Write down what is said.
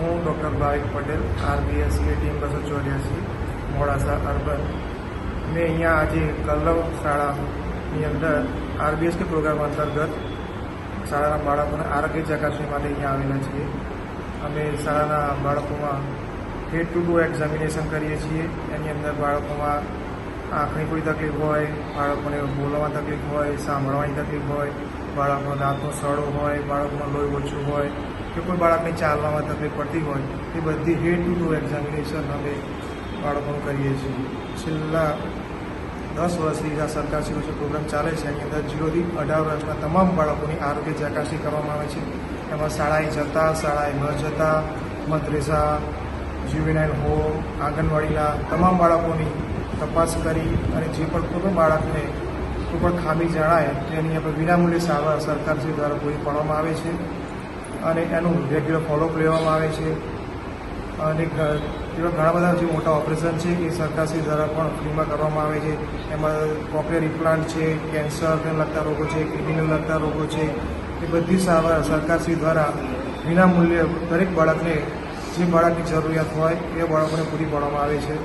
હું doctor Bhavik Patel RBSC team બસો ચોર્યાસી, મોડાસા અર્બન મેં અહીંયા આજે કલ્લવ શાળાની અંદર આરબીએસ કે પ્રોગ્રામ અંતર્ગત શાળાના બાળકોને આરોગ્ય ચકાસણી માટે અહીંયા આવેલા છીએ. અમે શાળાના બાળકોમાં હેડ ટુ ડુ એક્ઝામિનેશન કરીએ છીએ. એની અંદર બાળકોમાં આંખની કોઈ તકલીફ હોય, બાળકોને બોલવામાં તકલીફ હોય, સાંભળવાની તકલીફ હોય, બાળકનો દાંતનો સડો હોય, બાળકનો લોહી ઓછું હોય કે કોઈ બાળકને ચાલવામાં તકલીફ પડતી હોય, એ બધી હેડ ટુ ટુ એક્ઝામિનેશન અમે બાળકોનું કરીએ છીએ. છેલ્લા દસ વર્ષથી આ સરકારશ્રીનો જે પ્રોગ્રામ ચાલે છે, એની અંદર જીરોથી અઢાર વર્ષના તમામ બાળકોની આરોગ્ય ચકાસણી કરવામાં આવે છે. એમાં શાળાએ જતા, શાળાએ ન જતા, મદ્રેસા જ્યુવેનાઇલ હોમ આંગણવાડીના તમામ બાળકોની તપાસ કરી અને જે પણ કોઈ પણ બાળકને કોઈ પણ ખામી જણાય, તેની આપણે વિનામૂલ્યે સારવાર સરકારશ્રી દ્વારા પૂરી પાડવામાં આવે છે. અને એનું રેગ્યુલર ફોલોઅપ લેવામાં આવે છે. અને એવા ઘણા બધા જે મોટા ઓપરેશન છે એ સરકારશ્રી દ્વારા પણ ફ્રીમાં કરવામાં આવે છે. એમાં કોકલિયર ઇમ્પ્લાન્ટ છે કેન્સરને લગતા રોગો છે કિડનીને લગતા રોગો છે. એ બધી સારવાર સરકારશ્રી દ્વારા વિનામૂલ્યે દરેક બાળકને જે બાળકની જરૂરિયાત હોય એ બાળકોને પૂરી પાડવામાં આવે છે.